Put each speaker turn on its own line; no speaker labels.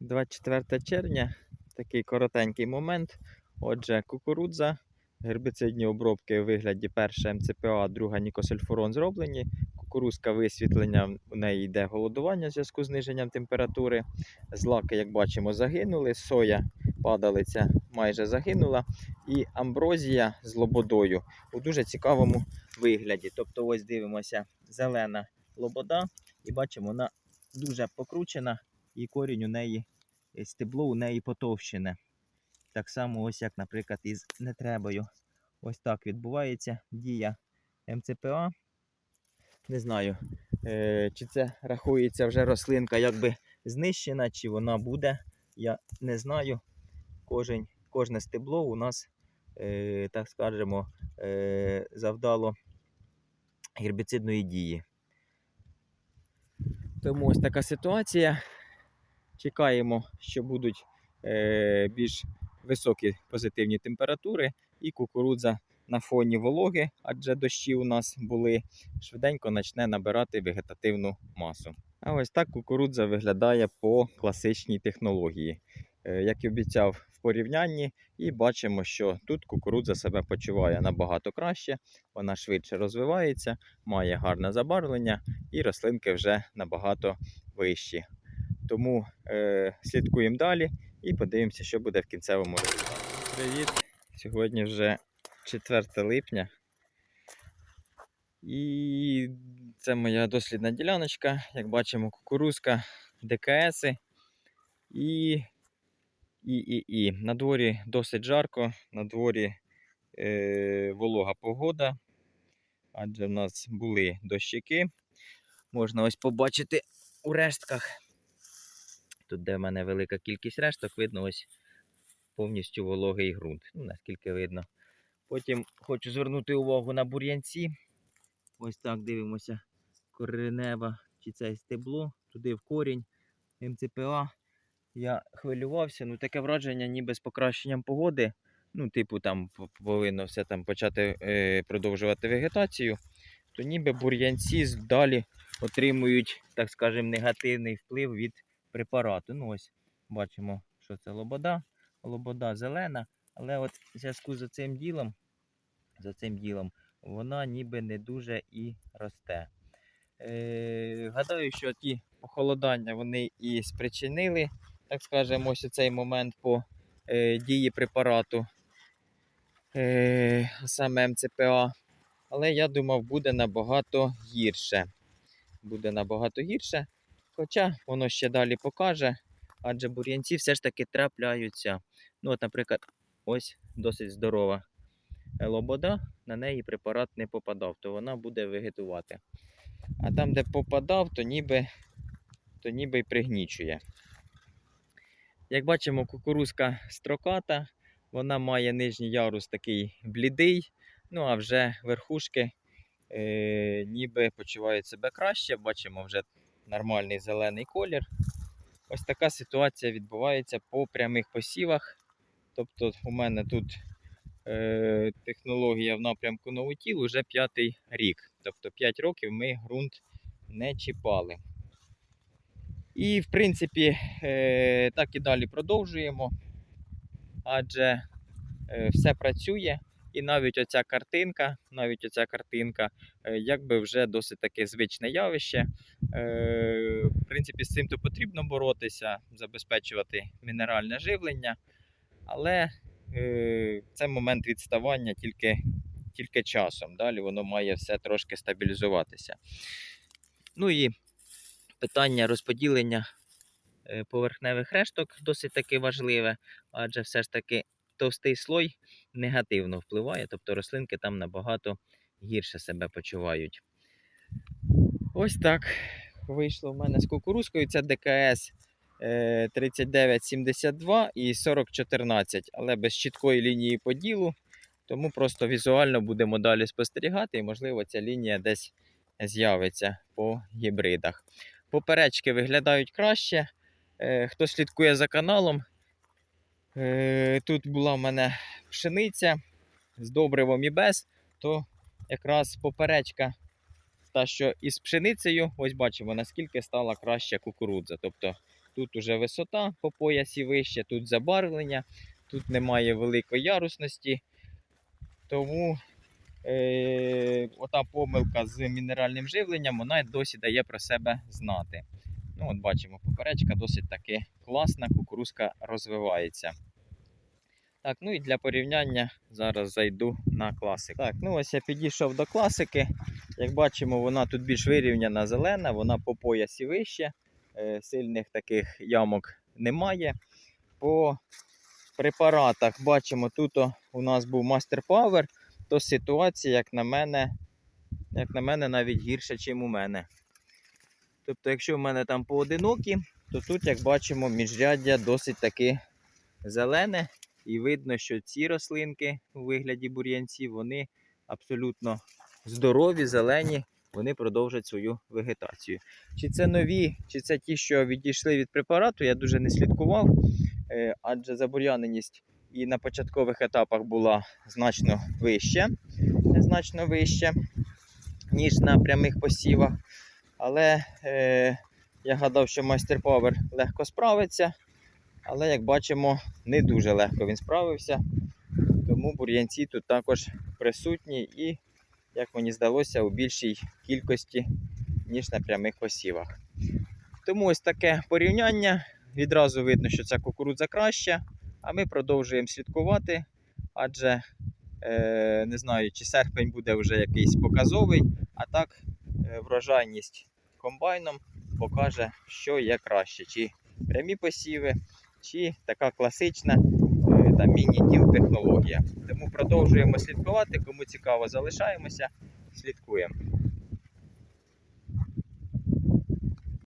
24 червня, такий коротенький момент. Отже, кукурудза, гербіцидні обробки у вигляді перша МЦПА, друга Нікосульфурон зроблені. Кукурузка висвітлення, у неї йде голодування в зв'язку з зниженням температури. Злаки, як бачимо, загинули. Соя падалиця майже загинула. І амброзія з лободою у дуже цікавому вигляді. Тобто, ось дивимося, зелена лобода, і бачимо, вона дуже покручена, і корінь у неї, стебло у неї потовщене. Так само, ось як, наприклад, із нетребою. Ось так відбувається дія МЦПА. Не знаю, е, чи це рахується вже рослинка якби знищена, чи вона буде. Я не знаю. Кожен, кожне стебло у нас, е, так скажемо, е, завдало гербіцидної дії. Тому ось така ситуація. Чекаємо, що будуть е, більш високі позитивні температури, і кукурудза на фоні вологи, адже дощі у нас були, швиденько почне набирати вегетативну масу. А ось так кукурудза виглядає по класичній технології. Е, як і обіцяв в порівнянні, і бачимо, що тут кукурудза себе почуває набагато краще, вона швидше розвивається, має гарне забарвлення, і рослинки вже набагато вищі. Тому е, слідкуємо далі і подивимося, що буде в кінцевому результаті. Привіт! Сьогодні вже 4 липня. І це моя дослідна діляночка. Як бачимо, кукурузка, ДКС. І, і, і, і. На дворі досить жарко, на дворі е, волога погода, адже в нас були дощики. Можна ось побачити у рештках. Тут, де в мене велика кількість решток, видно ось повністю вологий ґрунт. Ну, наскільки видно. Потім хочу звернути увагу на бур'янці. Ось так дивимося. Коренева чи це стебло, туди в корінь МЦПА. Я хвилювався. Ну, таке враження, ніби з покращенням погоди. Ну, типу, там повинно все там почати е, продовжувати вегетацію, то ніби бур'янці далі отримують, так скажемо, негативний вплив від препарату. Ну, ось бачимо, що це лобода. Лобода зелена, але от в зв'язку з цим ділом, за цим ділом, вона ніби не дуже і росте. Е, гадаю, що ті похолодання вони і спричинили, так скажемо, ось цей момент по е, дії препарату, е, саме МЦПА. Але я думав, буде набагато гірше. Буде набагато гірше. Хоча воно ще далі покаже, адже бур'янці все ж таки трапляються. Ну, от, наприклад, ось досить здорова е, лобода, на неї препарат не попадав, то вона буде вегетувати. А там, де попадав, то ніби, то ніби й пригнічує. Як бачимо, кукурузка строката, вона має нижній ярус такий блідий, ну а вже верхушки е, ніби почувають себе краще. Бачимо вже нормальний зелений колір. Ось така ситуація відбувається по прямих посівах. Тобто у мене тут е, технологія в напрямку новотіл уже п'ятий рік. Тобто 5 років ми ґрунт не чіпали. І, в принципі, е, так і далі продовжуємо, адже е, все працює. І навіть оця картинка, навіть оця картинка, е, якби вже досить таке звичне явище. Е, В принципі, з цим то потрібно боротися, забезпечувати мінеральне живлення, але е, це момент відставання тільки, тільки часом. Далі воно має все трошки стабілізуватися. Ну і питання розподілення поверхневих решток досить таки важливе, адже все ж таки товстий слой негативно впливає, тобто рослинки там набагато гірше себе почувають. Ось так вийшло в мене з кукурузкою. Це ДКС е, 3972 і 4014, але без чіткої лінії поділу. Тому просто візуально будемо далі спостерігати, і, можливо, ця лінія десь з'явиться по гібридах. Поперечки виглядають краще. Е, Хто слідкує за каналом, е, тут була в мене пшениця з добривом і без, то якраз поперечка та, що із пшеницею, ось бачимо, наскільки стала краща кукурудза. Тобто Тут уже висота по поясі вище, тут забарвлення, тут немає великої ярусності. Тому е, ота помилка з мінеральним живленням, вона досі дає про себе знати. Ну, от бачимо, поперечка досить таки класна, кукурузка розвивається. Так, ну і для порівняння зараз зайду на класику. Так, ну ось я підійшов до класики. Як бачимо, вона тут більш вирівняна зелена, вона по поясі вище, е, сильних таких ямок немає. По препаратах бачимо, тут у нас був Master Power, то ситуація, як на мене, як на мене, навіть гірше, ніж у мене. Тобто, якщо в мене там поодинокі, то тут, як бачимо, міжряддя досить таки зелене. І видно, що ці рослинки у вигляді бур'янців, вони абсолютно здорові, зелені, вони продовжать свою вегетацію. Чи це нові, чи це ті, що відійшли від препарату, я дуже не слідкував, е, адже забур'яненість і на початкових етапах була значно вища, значно вища, ніж на прямих посівах. Але е, я гадав, що майстер Power легко справиться. Але, як бачимо, не дуже легко він справився. Тому бур'янці тут також присутні і, як мені здалося, у більшій кількості, ніж на прямих посівах. Тому ось таке порівняння. Відразу видно, що ця кукурудза краща, а ми продовжуємо слідкувати, адже е, не знаю, чи серпень буде вже якийсь показовий, а так е, врожайність комбайном покаже, що є краще, чи прямі посіви, чи така класична е, міні-діл технологія. Тому продовжуємо слідкувати. Кому цікаво, залишаємося, слідкуємо.